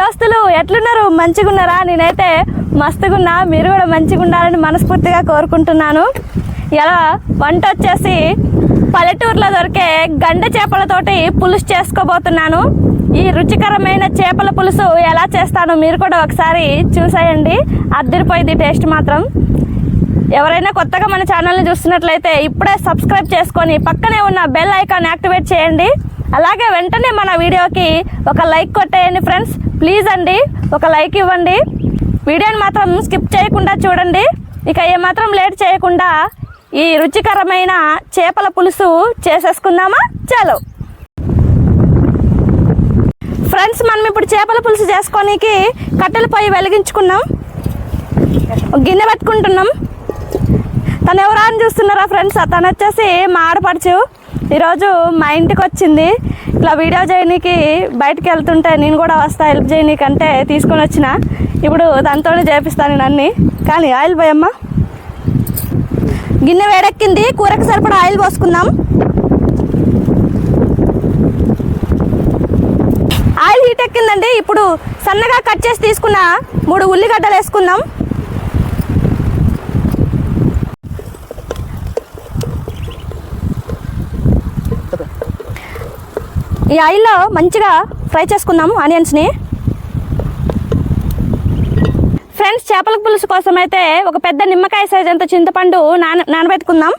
దోస్తులు ఎట్లున్నారు? మంచిగున్నారా? నేనైతే మస్తుగున్నా. మీరు కూడా మంచిగా ఉండాలని మనస్ఫూర్తిగా కోరుకుంటున్నాను. ఇలా వంట వచ్చేసి పల్లెటూరులో దొరికే గండ చేపలతోటి పులుసు చేసుకోబోతున్నాను. ఈ రుచికరమైన చేపల పులుసు ఎలా చేస్తానో మీరు కూడా ఒకసారి చూసేయండి. అద్దరిపోయింది టేస్ట్ మాత్రం. ఎవరైనా కొత్తగా మన ఛానల్ని చూస్తున్నట్లయితే ఇప్పుడే సబ్స్క్రైబ్ చేసుకొని పక్కనే ఉన్న బెల్ ఐకాన్ యాక్టివేట్ చేయండి. అలాగే వెంటనే మన వీడియోకి ఒక లైక్ కొట్టేయండి ఫ్రెండ్స్. ప్లీజ్ అండి ఒక లైక్ ఇవ్వండి. వీడియోని మాత్రం స్కిప్ చేయకుండా చూడండి. ఇక ఏమాత్రం లేట్ చేయకుండా ఈ రుచికరమైన చేపల పులుసు చేసేసుకుందామా? చలో. ఫ్రెండ్స్ మనం ఇప్పుడు చేపల పులుసు చేసుకోనికి కట్టెల పొయ్యి వెలిగించుకున్నాం. గిన్నె పెట్టుకుంటున్నాం. తను ఎవరా అని చూస్తున్నారా ఫ్రెండ్స్? తను వచ్చేసి మా ఆడపడుచు. ఈరోజు మా ఇంటికి వచ్చింది. ఇట్లా వీడియో చేయనీకి బయటికి వెళ్తుంటే నేను కూడా వస్తా హెల్ప్ చేయనీకి అంటే తీసుకొని వచ్చిన. ఇప్పుడు దాంతోనే చేపిస్తాను నేను అన్ని కానీ ఆయిల్ పోయమ్మ. గిన్నె వేడెక్కింది కూరకు సరిపడా ఆయిల్ పోసుకుందాం. ఆయిల్ హీట్ ఎక్కిందండి. ఇప్పుడు సన్నగా కట్ చేసి తీసుకున్న మూడు ఉల్లిగడ్డలు వేసుకుందాం. ఈ ఆయిల్లో మంచిగా ఫ్రై చేసుకుందాం ఆనియన్స్ని. ఫ్రెండ్స్ చేపల పులుసు కోసం అయితే ఒక పెద్ద నిమ్మకాయ సైజ్ అంత చింతపండు నాన నానబెట్టుకుందాం.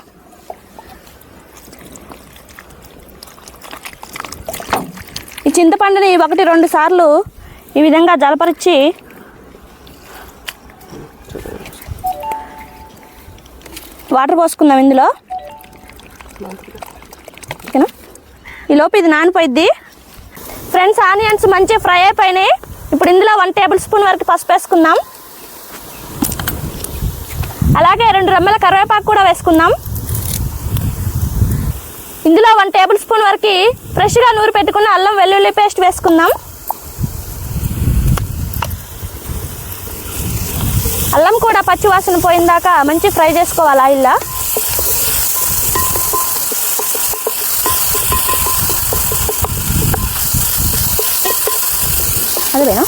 ఈ చింతపండుని ఒకటి రెండు సార్లు ఈ విధంగా జలపరిచి వాటర్ పోసుకుందాం ఇందులో. ఈ లోపు ఇది నానిపోయిద్ది. ఫ్రెండ్స్ ఆనియన్స్ మంచిగా ఫ్రై అయిపోయినాయి. ఇప్పుడు ఇందులో వన్ టేబుల్ స్పూన్ వరకు పసుపు వేసుకుందాం. అలాగే రెండు రెమ్మల కరివేపాకు కూడా వేసుకుందాం. ఇందులో వన్ టేబుల్ స్పూన్ వరకు ఫ్రెష్గా నూరు పెట్టుకున్న అల్లం వెల్లుల్లి పేస్ట్ వేసుకుందాం. అల్లం కూడా పచ్చి వాసన పోయిందాక మంచి ఫ్రై చేసుకోవాలి ఆయిల్లో. అందులోనా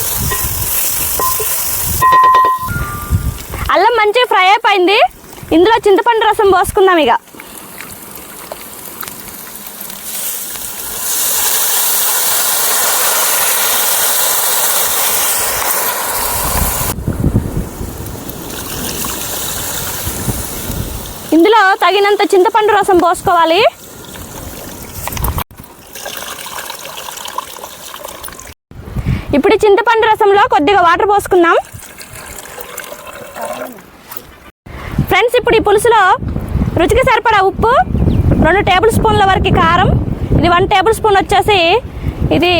అల్లం మంచిగా ఫ్రై అయిపోయింది. ఇందులో చింతపండు రసం పోసుకుందాం ఇక. ఇందులో తగినంత చింతపండు రసం పోసుకోవాలి. ఇప్పుడు చింతపండు రసంలో కొద్దిగా వాటర్ పోసుకుందాం. ఫ్రెండ్స్ ఇప్పుడు ఈ పులుసులో రుచికి సరిపడా ఉప్పు రెండు టేబుల్ స్పూన్ల వరకు కారం ఇది వన్ టేబుల్ స్పూన్ వచ్చేసి ఇది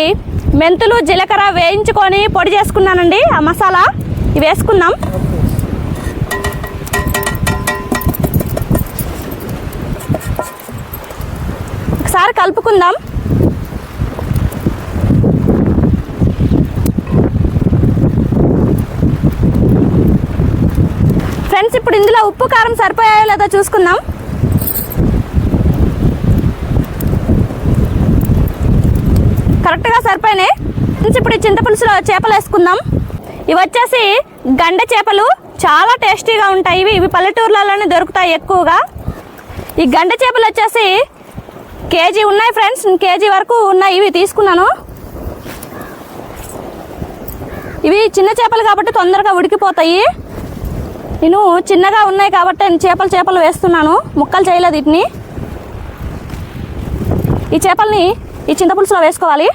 మెంతులు జీలకర్ర వేయించుకొని పొడి చేసుకున్నానండి. ఆ మసాలా ఇవి వేసుకుందాం. ఒకసారి కలుపుకుందాం. ఫ్రెండ్స్ ఇప్పుడు ఇందులో ఉప్పు కారం సరిపోయాయో లేదో చూసుకుందాం. కరెక్ట్గా సరిపోయినాయి. ఫ్రెండ్స్ ఇప్పుడు ఈ చింతపులుసులో చేపలు వేసుకుందాం. ఇవి వచ్చేసి గండ చేపలు. చాలా టేస్టీగా ఉంటాయి. ఇవి ఇవి పల్లెటూర్లలోనే దొరుకుతాయి ఎక్కువగా. ఈ గండ చేపలు వచ్చేసి కేజీ ఉన్నాయి ఫ్రెండ్స్. కేజీ వరకు ఉన్నాయి. ఇవి తీసుకున్నాను. ఇవి చిన్న చేపలు కాబట్టి తొందరగా ఉడికిపోతాయి. నేను చిన్నగా ఉన్నాయి కాబట్టి నేను చేపలు చేపలు వేస్తున్నాను. ముక్కలు చేయలేదు వీటిని. ఈ చేపల్ని ఈ చింతపులుసులో వేసుకోవాలి.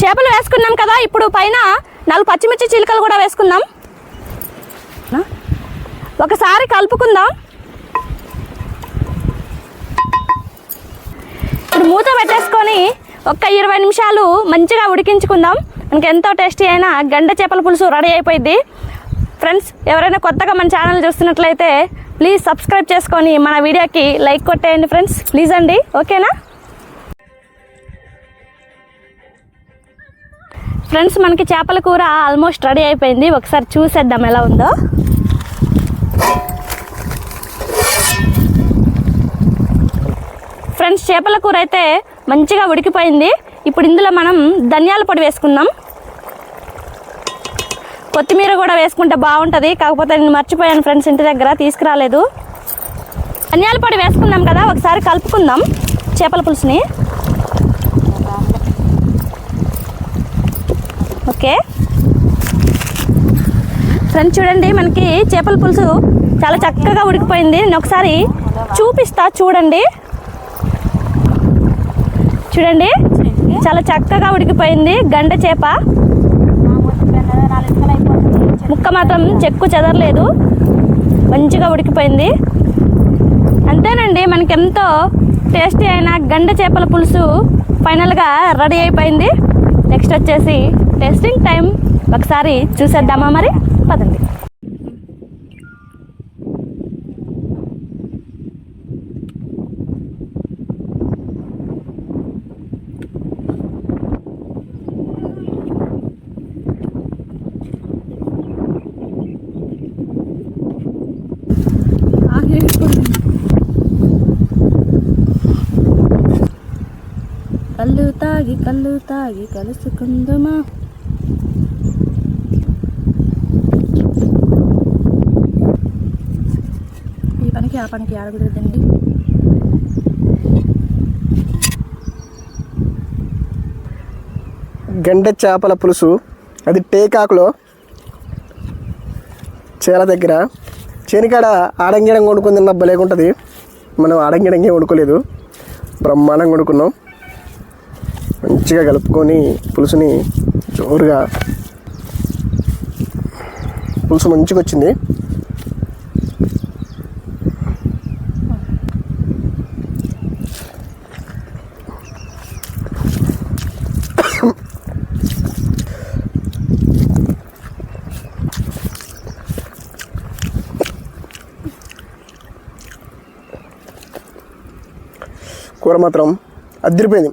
చేపలు వేసుకున్నాం కదా ఇప్పుడు పైన నాలుగు పచ్చిమిర్చి చిలుకలు కూడా వేసుకుందాం. ఒకసారి కలుపుకుందాం. ఇప్పుడు మూత పెట్టేసుకొని ఒక ఇరవై నిమిషాలు మంచిగా ఉడికించుకుందాం. మనకి ఎంతో టేస్టీ అయిన గండ చేపల పులుసు రెడీ అయిపోయింది. ఫ్రెండ్స్ ఎవరైనా కొత్తగా మన ఛానల్ చూస్తున్నట్లయితే ప్లీజ్ సబ్స్క్రైబ్ చేసుకొని మన వీడియోకి లైక్ కొట్టేయండి ఫ్రెండ్స్ ప్లీజ్ అండి. ఓకేనా? ఫ్రెండ్స్ మనకి చేపల కూర ఆల్మోస్ట్ రెడీ అయిపోయింది. ఒకసారి చూసేద్దాం ఎలా ఉందో. ఫ్రెండ్స్ ఫ్రెండ్స్ చేపల కూర అయితే మంచిగా ఉడికిపోయింది. ఇప్పుడు ఇందులో మనం ధనియాల పొడి వేసుకుందాం. కొత్తిమీర కూడా వేసుకుంటే బాగుంటుంది. కాకపోతే నేను మర్చిపోయాను ఫ్రెండ్స్ ఇంటి దగ్గర తీసుకురాలేదు. ధనియాల పొడి వేసుకున్నాం కదా ఒకసారి కలుపుకుందాం చేపల పులుసుని. ఓకే. ఫ్రెండ్స్ చూడండి మనకి చేపల పులుసు చాలా చక్కగా ఉడికిపోయింది. నేను ఒకసారి చూపిస్తా చూడండి. చూడండి చాలా చక్కగా ఉడికిపోయింది గండ చేప. ముక్క మాత్రం చెక్కు చెదరలేదు. మంచిగా ఉడికిపోయింది. అంతేనండి మనకి ఎంతో టేస్టీ అయిన గండ చేపల పులుసు ఫైనల్గా రెడీ అయిపోయింది. నెక్స్ట్ వచ్చేసి టేస్టింగ్ టైం. ఒకసారి చూసేద్దామా మరి? పదండి. కళ్ళు తాగి కళ్ళు తాగి కలుసుకుందుమా? ఈ పనికి ఆ పనికి ఆడకూడదండి గండ చేపల పులుసు అది టేకాకులో చేల దగ్గర. చేనికాడ ఆడంగిడం కొనుక్కుంది తిన్న భలేగుంటుంది మనం ఆడంగిడంగా వండుకోలేదు. బ్రహ్మాండంగా వండుకున్నాం. మంచిగా కలుపుకొని పులుసుని జోరుగా పులుసు మంచిగా వచ్చింది. కూర మాత్రం అద్దరిపోయింది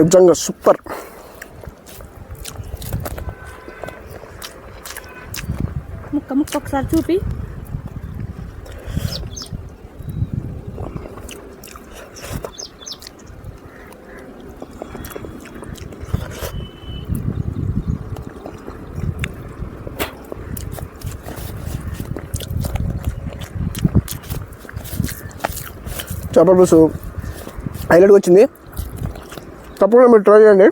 నిజంగా సూపర్. ముక్క ముక్క ఒకసారి చూపి. చేపల పులుసు హైలైట్గా వచ్చింది. తప్పకుండా మీరు ట్రై చేయండి.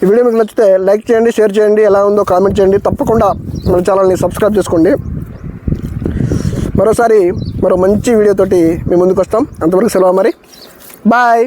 ఈ వీడియో మీకు నచ్చితే లైక్ చేయండి షేర్ చేయండి ఎలా ఉందో కామెంట్ చేయండి. తప్పకుండా మన ఛానల్ని సబ్స్క్రైబ్ చేసుకోండి. మరోసారి మరో మంచి వీడియోతోటి మేము ముందుకు వస్తాం. అంతవరకు సెలవు మరి. బాయ్.